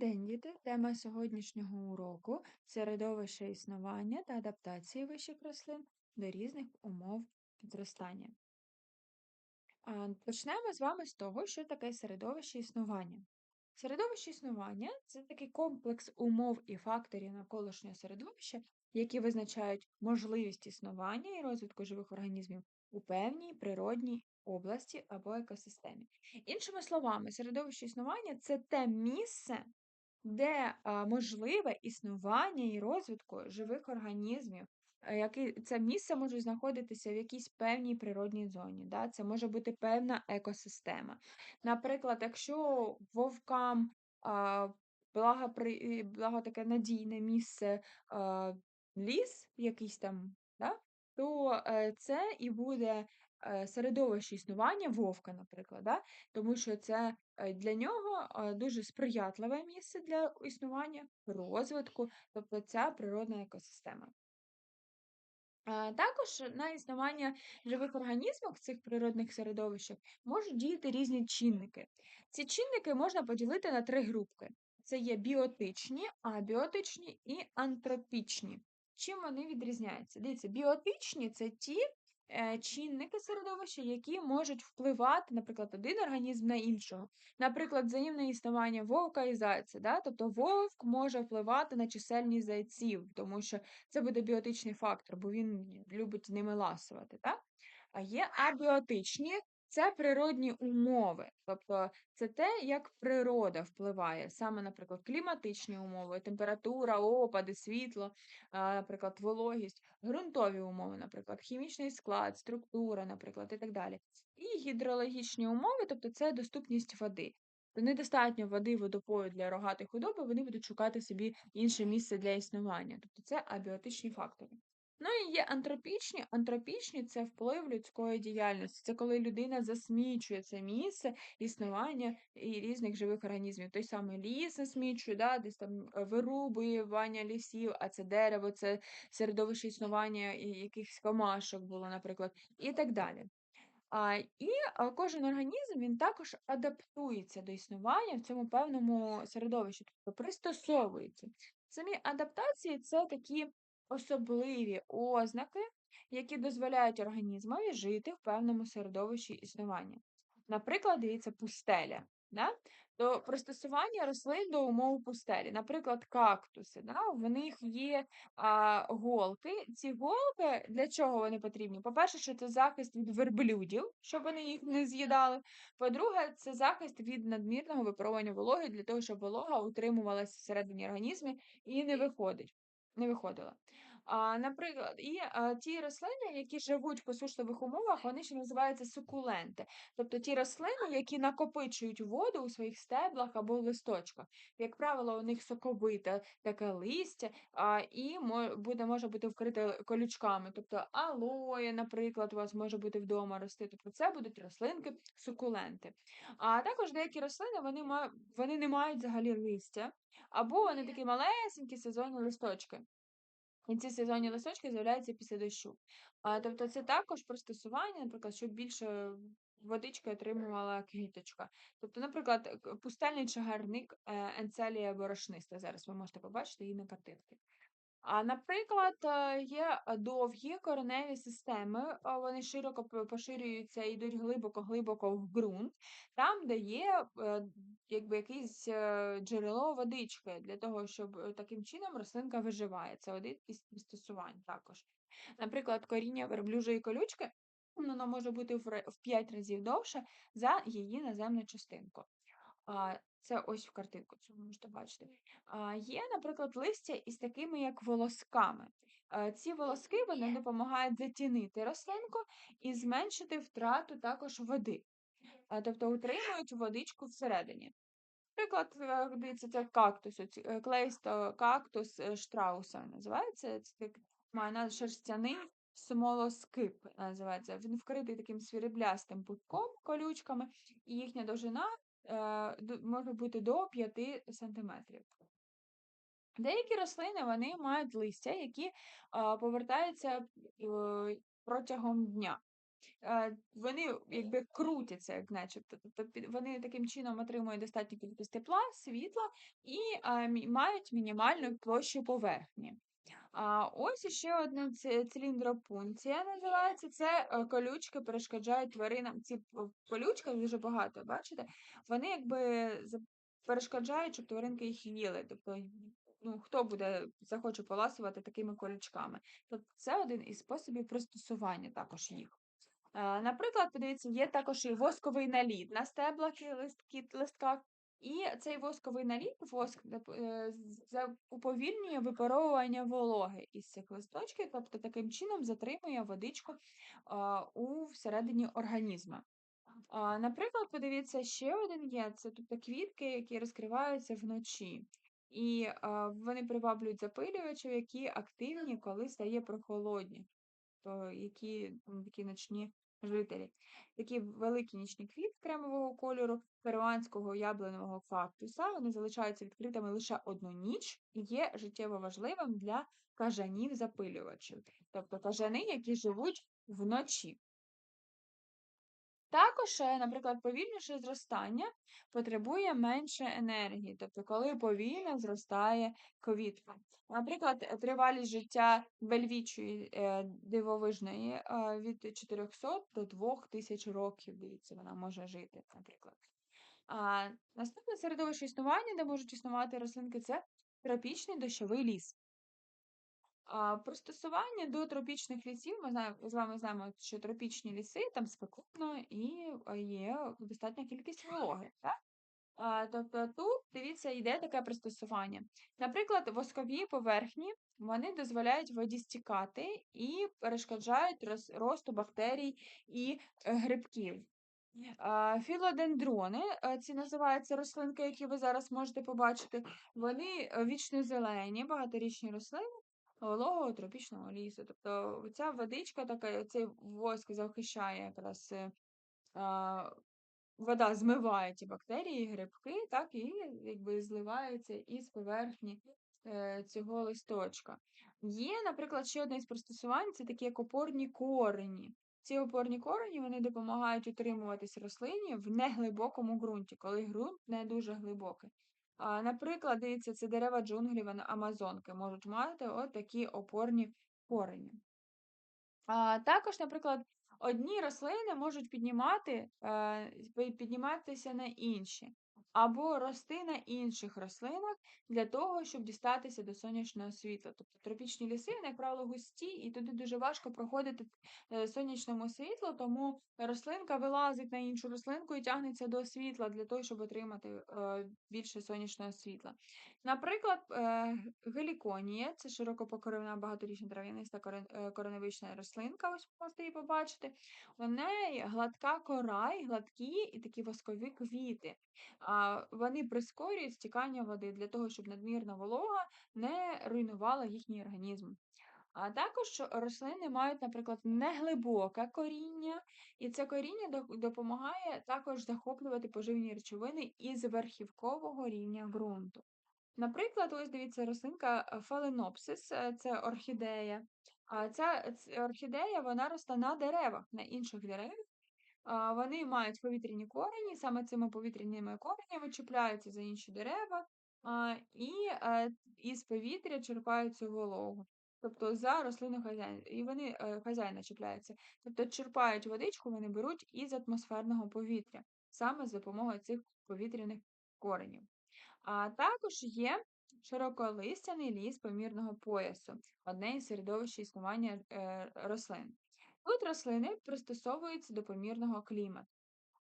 день, діти! Тема сьогоднішнього уроку середовище існування та адаптації вищих рослин до різних умов зростання. А, Почнемо з вами з того, що таке середовище існування. Середовище існування це такий комплекс умов і факторів навколишнього середовища, які визначають можливість існування і розвитку живих організмів у певній природній області або екосистемі. Іншими словами, середовище існування це те місце, де можливе існування і розвитку живих організмів. Е, Який це місце може знаходитися в якійсь певній природній зоні, да? це може бути певна екосистема. Наприклад, якщо вовкам а, благопри... благо таке надійне місце а, ліс, якийсь там, да? то е, це і буде середовище існування вовка, наприклад, да? тому що це е, для нього е, дуже сприятливе місце для існування, розвитку, тобто ця природна екосистема. Також на існування живих організмів в цих природних середовищах можуть діяти різні чинники. Ці чинники можна поділити на три групки: це є біотичні, абіотичні і антропічні. Чим вони відрізняються? Дивіться, біотичні це ті е, чинники середовища, які можуть впливати, наприклад, один організм на іншого. Наприклад, взаємне існування вовка і зайця. Да? Тобто вовк може впливати на чисельність зайців, тому що це буде біотичний фактор, бо він любить ними ласувати. Так? А є абіотичні це природні умови, тобто це те, як природа впливає, саме, наприклад, кліматичні умови, температура, опади, світло, наприклад, вологість, ґрунтові умови, наприклад, хімічний склад, структура, наприклад, і так далі. І гідрологічні умови, тобто це доступність води. То недостатньо води водопою для рогатих худоби, вони будуть шукати собі інше місце для існування. Тобто це абіотичні фактори. Ну і є антропічні. Антропічні це вплив людської діяльності. Це коли людина засмічує це місце існування і різних живих організмів. Той самий ліс засмічує, да, десь там е, вирубування лісів, а це дерево, це середовище існування якихось комашок було, наприклад, і так далі. А, І кожен організм він також адаптується до існування в цьому певному середовищі, тобто пристосовується. Самі адаптації це такі особливі ознаки, які дозволяють організмові жити в певному середовищі існування. Наприклад, дивіться, пустеля. Да? То пристосування рослин до умов пустелі. Наприклад, кактуси. Да? В них є а, голки. Ці голки для чого вони потрібні? По-перше, що це захист від верблюдів, щоб вони їх не з'їдали. По-друге, це захист від надмірного випаровування вологи для того, щоб волога утримувалася всередині організму і не виходить. Не виходила. Наприклад, і ті рослини, які живуть в посушливих умовах, вони ще називаються сукуленти. Тобто ті рослини, які накопичують воду у своїх стеблах або листочках. Як правило, у них соковите таке листя, а, і буде, може бути вкрите колючками. Тобто алоє, наприклад, у вас може бути вдома рости. Тобто це будуть рослинки сукуленти. А також деякі рослини вони, вони не мають взагалі листя, або вони такі малесенькі сезонні листочки. І ці сезонні листочки з'являються після дощу. А, Тобто це також пристосування, наприклад, щоб більше водички отримувала квіточка. Тобто, наприклад, пустельний чагарник е, енцелія борошниста. Зараз ви можете побачити її на картинці. А, наприклад, е, є довгі кореневі системи, вони широко поширюються і йдуть глибоко-глибоко в ґрунт, там, де є е, якби якесь е, джерело водички, для того, щоб таким чином рослинка виживає. Це один із пристосувань також. Наприклад, коріння верблюжої колючки воно може бути в 5 разів довше за її наземну частинку. Це ось в картинку, це ви можете бачити. А, Є, наприклад, листя із такими, як волосками. А, Ці волоски вони допомагають затінити рослинку і зменшити втрату також води, а, тобто утримують водичку всередині. Наприклад, е, дивіться, це кактус, е, клейсто кактус е, штрауса називається. Це має шерстяний смолоскип називається. Він вкритий таким свіріблястим путком, колючками, і їхня довжина Е, може бути до 5 см. Деякі рослини вони мають листя, які повертаються е, протягом дня. е, вони якби крутяться, як начебто. Тобто вони таким чином отримують достатню кількість тепла, світла і, мають мінімальну площу поверхні. А ось іще одна ці циліндропункція називається. Це, е, колючки перешкоджають тваринам. Ці колючки дуже багато, бачите? Вони якби перешкоджають, щоб тваринки їх їли. Тобто, ну, хто буде захоче поласувати такими колючками? Тобто це один із способів пристосування також їх. Е, наприклад, подивіться, є також і восковий наліт на стеблах і листкі листках. І цей восковий наліт, воск, доп е, уповільнює випаровування вологи із цих листочків, тобто таким чином затримує водичку, у всередині організма. Наприклад, подивіться, ще один є, це тобто квітки, які розкриваються вночі. І, вони приваблюють запилювачів, які активні, коли стає прохолодні то які такі ночні жителі. Такі великі нічні квіти кремового кольору, перуанського яблуневого кактуса. Вони залишаються відкритими лише одну ніч і є життєво важливим для кажанів-запилювачів, тобто кажани, які живуть вночі. Також, е, наприклад, повільніше зростання потребує менше енергії, тобто коли повільно зростає квітка. Наприклад, тривалість життя вельвічої е, дивовижної е, від 400 до 2000 років, дивіться, вона може жити, наприклад. А наступне середовище існування, де можуть існувати рослинки, це тропічний дощовий ліс. А, пристосування до тропічних лісів, ми з вами знаємо, що тропічні ліси там спекотно і є достатня кількість вологи. Так? Тобто тут, дивіться, йде таке пристосування. Наприклад, воскові поверхні вони дозволяють воді стікати і перешкоджають роз- росту бактерій і е, грибків. Філодендрони, е, ці називаються рослинки, які ви зараз можете побачити. Вони е, вічно зелені, багаторічні рослини вологого тропічного лісу. Тобто ця водичка, така, цей воск захищає якраз е, а, вода змиває ті бактерії, грибки, так, і якби зливається із поверхні е, цього листочка. Є, наприклад, ще одне із пристосувань це такі як опорні корені. Ці опорні корені вони допомагають утримуватись рослині в неглибокому ґрунті, коли ґрунт не дуже глибокий. Наприклад, дивіться, це дерева джунглів Амазонки можуть мати от опорні корені. Також, наприклад, одні рослини можуть піднімати, е, підніматися на інші, або рости на інших рослинах для того, щоб дістатися до сонячного світла. Тобто тропічні ліси, як правило, густі, і туди дуже важко проходити е, сонячному світлу, тому рослинка вилазить на іншу рослинку і тягнеться до світла для того, щоб отримати е, більше сонячного світла. Наприклад, е, геліконія це широкопокривна багаторічна трав'яниста е, кореневична рослинка, ось можете її побачити. У неї гладка кора і гладкі і такі воскові квіти. Вони прискорюють стікання води для того, щоб надмірна волога не руйнувала їхній організм. А також рослини мають, наприклад, неглибоке коріння, і це коріння допомагає також захоплювати поживні речовини із верхівкового рівня ґрунту. Наприклад, ось дивіться, рослинка е, фаленопсис, е, це орхідея. А ця орхідея вона росте на деревах, на інших деревах. Вони мають повітряні корені, саме цими повітряними коренями чіпляються за інші дерева і е, із повітря черпають цю вологу. Тобто за рослину хазяїна. І вони е, хазяїна чіпляються. Тобто черпають водичку, вони беруть із атмосферного повітря, саме за допомогою цих повітряних коренів. А також є широколистяний ліс помірного поясу, одне із середовищ існування е, рослин. Тут рослини пристосовуються до помірного клімату.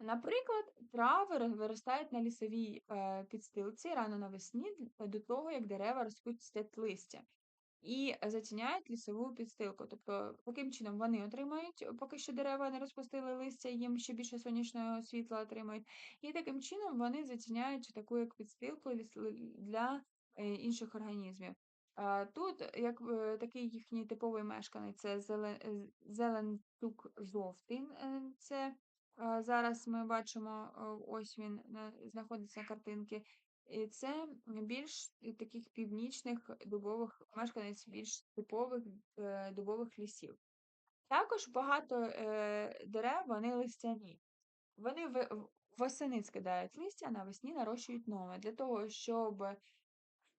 Наприклад, трави виростають на лісовій е, підстилці рано навесні до того, як дерева розпустять листя і затіняють лісову підстилку. Тобто, таким чином вони отримають, поки що дерева не розпустили листя, їм ще більше сонячного світла отримають. І таким чином вони затіняють таку як підстилку для е, інших організмів. Тут як е, такий їхній типовий мешканець це зелен, е, зелентук жовтий. е, Це е, зараз ми бачимо, е, ось він знаходиться на картинці. І це більш таких північних дубових мешканець більш типових е, дубових лісів. Також багато е, дерев вони листяні. Вони в, восени скидають листя, навесні нарощують нове для того, щоб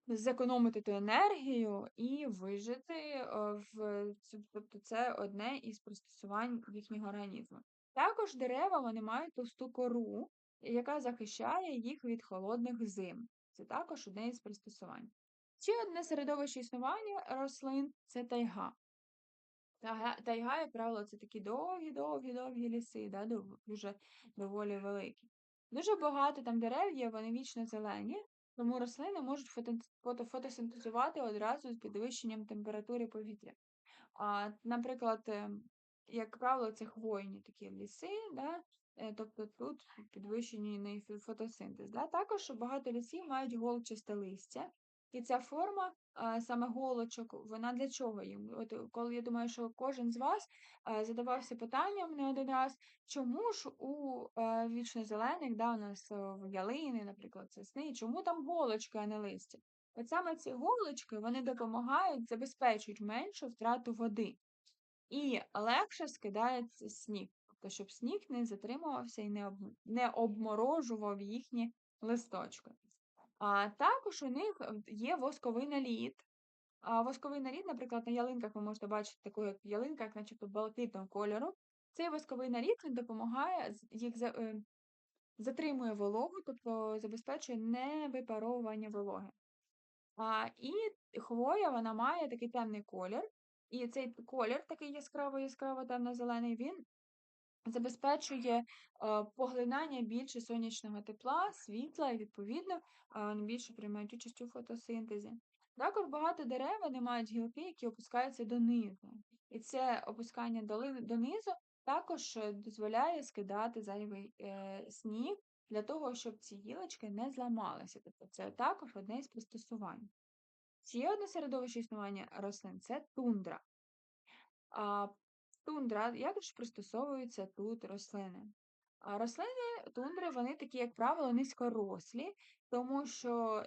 зекономити ту енергію і вижити е, в тобто це одне із пристосувань їхнього організму. Також дерева вони мають товсту кору, яка захищає їх від холодних зим. Це також одне із пристосувань. Ще одне середовище існування рослин це тайга. Тайга, як правило, це такі довгі-довгі-довгі ліси, да, дуже доволі великі. Дуже багато там дерев є, вони вічно зелені, тому рослини можуть фото- фотосинтезувати одразу з підвищенням температури повітря. А, наприклад, е, як правило, це хвойні такі ліси, да? Е, тобто тут підвищений фотосинтез. Да? Також багато лісів мають голчасте листя, і ця форма саме голочок, вона для чого їм? От коли я думаю, що кожен з вас задавався питанням не один раз, чому ж у е, вічно-зелених, да, у нас е, в ялини, наприклад, сосни, чому там голочки, а не листя? От саме ці голочки вони допомагають, забезпечують меншу втрату води і легше скидається сніг, тобто, щоб сніг не затримувався і не, об... не обморожував їхні листочки. А також у них е, є восковий наліт. А восковий наліт, наприклад, на ялинках ви можете бачити таку як ялинка, як начебто блакитного кольору. Цей восковий наліт він допомагає їх за- е, затримує вологу, тобто забезпечує невипаровування вологи. А, і хвоя вона має такий темний колір. І цей колір, такий яскраво яскраво темно-зелений, він забезпечує е, поглинання більше сонячного тепла, світла, і, відповідно, е, більше приймають участь у фотосинтезі. Також багато дерев вони мають гілки, які опускаються донизу. І це опускання донизу також е, дозволяє скидати зайвий сніг для того, щоб ці гілочки не зламалися. Тобто це також одне із пристосувань. Ще одне середовище існування рослин це тундра. Тундра, як ж пристосовуються тут рослини? А рослини тундри, вони такі, як правило, низькорослі, тому що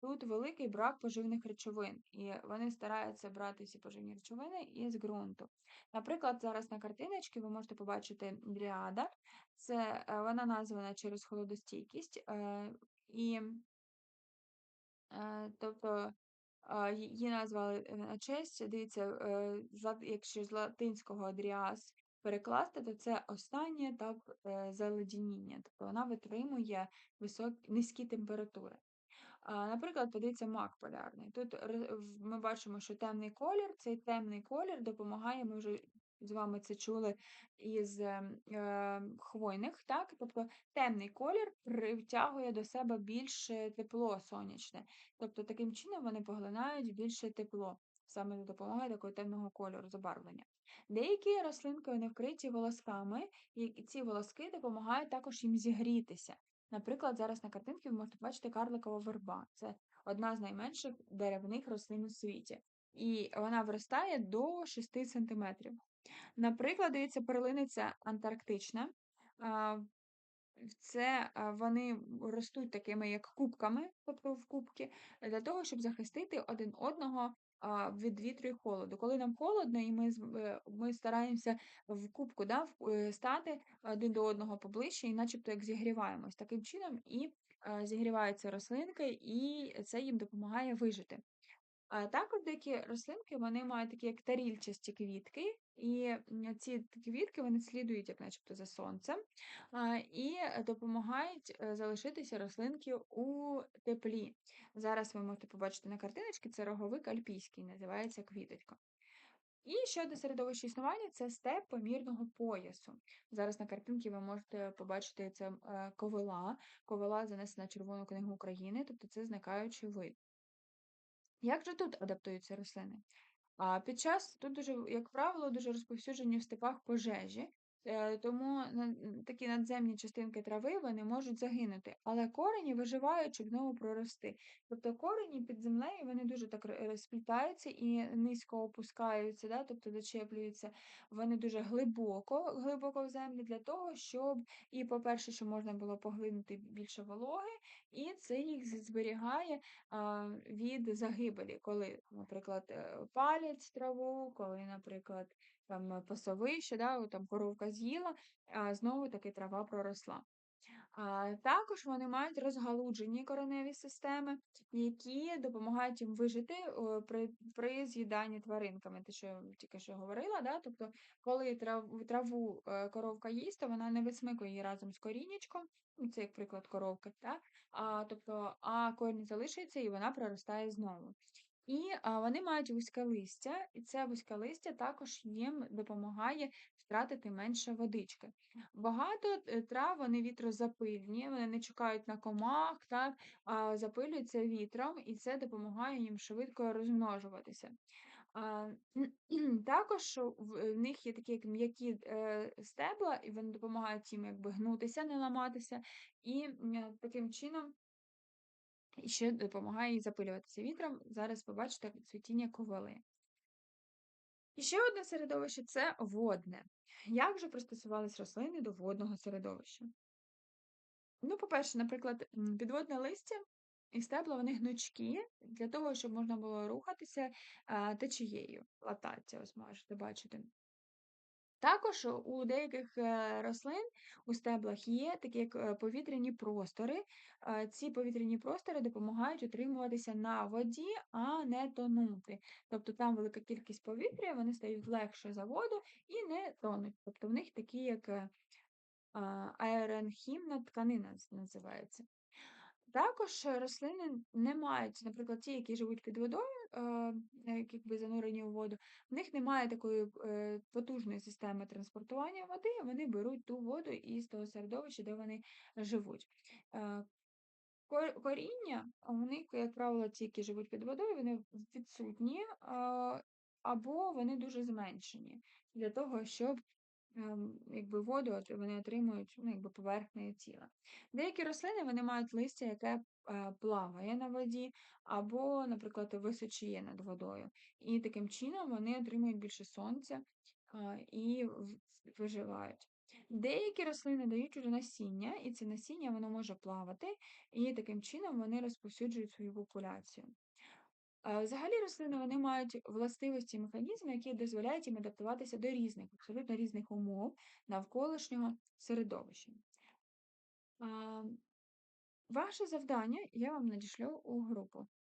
тут великий брак поживних речовин, і вони стараються брати ці поживні речовини із ґрунту. Наприклад, зараз на картиночці ви можете побачити дріада, це е, вона названа через холодостійкість, е, і Е, тобто її назвали е, на честь. Дивіться, е, якщо з латинського адріас перекласти, то це останній етап заледініння. Тобто вона витримує високі, низькі температури. Наприклад, подивіться мак полярний. Тут ми бачимо, що темний колір, цей темний колір допомагає, ми вже з вами це чули із ем, е, хвойних, так? Тобто темний колір притягує до себе більше тепло сонячне. Тобто таким чином вони поглинають більше тепло, саме за допомогою такого темного кольору забарвлення. Деякі рослинки вони вкриті волосками, і ці волоски допомагають також їм зігрітися. Наприклад, зараз на картинці ви можете бачити карликова верба. Це одна з найменших деревних рослин у світі. І вона виростає до 6 см. Наприклад, дивіться, перлиниця антарктична. Це вони ростуть такими, як кубками, тобто в кубки, для того, щоб захистити один одного від вітру і холоду. Коли нам холодно, і ми, е, ми стараємося в кубку да, е, стати один до одного поближче, і начебто як зігріваємось. Таким чином і е, зігріваються рослинки, і це їм допомагає вижити. А також деякі рослинки вони мають такі як тарільчасті квітки, і ці квітки вони слідують, як начебто, за сонцем, і допомагають е, залишитися рослинки у теплі. Зараз ви можете побачити на картиночці, це роговик альпійський, називається квіточка. І ще одне середовище існування це степ помірного поясу. Зараз на картинці ви можете побачити це е, ковила. Ковила занесена в Червону книгу України, тобто це зникаючий вид. Як же тут адаптуються рослини? А під час тут дуже, як правило, дуже розповсюджені в степах пожежі, е, тому такі надземні частинки трави вони можуть загинути, але корені виживають, щоб знову прорости. Тобто корені під землею вони дуже так р- сплітаються і низько опускаються, да, тобто зачеплюються. Вони дуже глибоко, глибоко в землі для того, щоб і, по-перше, щоб можна було поглинути більше вологи, і це їх зберігає, від загибелі, коли, наприклад, е, палять траву, коли, наприклад, там пасовище, да, там коровка з'їла, а знову таки трава проросла. А також вони мають розгалуджені кореневі системи, які допомагають їм вижити, при при з'їданні тваринками. Те, що я тільки що говорила, да, тобто, коли трав траву, е, коровка їсть, то вона не висмикує її разом з корінечком, ну, це як приклад коровки, да, а, тобто, а корінь залишиться і вона проростає знову. І, а, вони мають вузьке листя, і це вузьке листя також їм допомагає втратити менше водички. Багато, е, трав, вони вітрозапильні, вони не чекають на комах, так, а запилюються вітром, і це допомагає їм швидко розмножуватися. А, також в в них є такі як м'які, е, стебла, і вони допомагають їм якби гнутися, не ламатися, і, таким чином і ще допомагає їй запилюватися вітром. Зараз побачите цвітіння ковили. І ще одне середовище це водне. Як же пристосувались рослини до водного середовища? Ну, по-перше, наприклад, підводне листя і стебла, вони гнучкі для того, щоб можна було рухатися, течією. Латаття, ось можете бачити. Також у деяких, е, рослин у стеблах є такі як, е, повітряні простори. Е, ці повітряні простори допомагають утримуватися на воді, а не тонути. Тобто там велика кількість повітря, вони стають легше за воду і не тонуть. Тобто в них такі як, е, а, тканина називається. Також рослини не мають, наприклад, ті, які живуть під водою, е, як якби занурені у воду, в них немає такої е, потужної системи транспортування води, вони беруть ту воду із того середовища, де вони живуть. Е, коріння них, як правило, ті, які живуть під водою, вони відсутні, або вони дуже зменшені для того, щоб якби воду вони отримують, ну, якби поверхнею тіла. Деякі рослини вони мають листя, яке е, плаває на воді, або, наприклад, височіє над водою. І таким чином вони отримують більше сонця і виживають. Деякі рослини дають уже насіння, і це насіння воно може плавати, і таким чином вони розповсюджують свою популяцію. Взагалі рослини вони мають властивості механізми, які дозволяють їм адаптуватися до різних, абсолютно різних умов навколишнього середовища. Ваше завдання я вам надішлю у групу.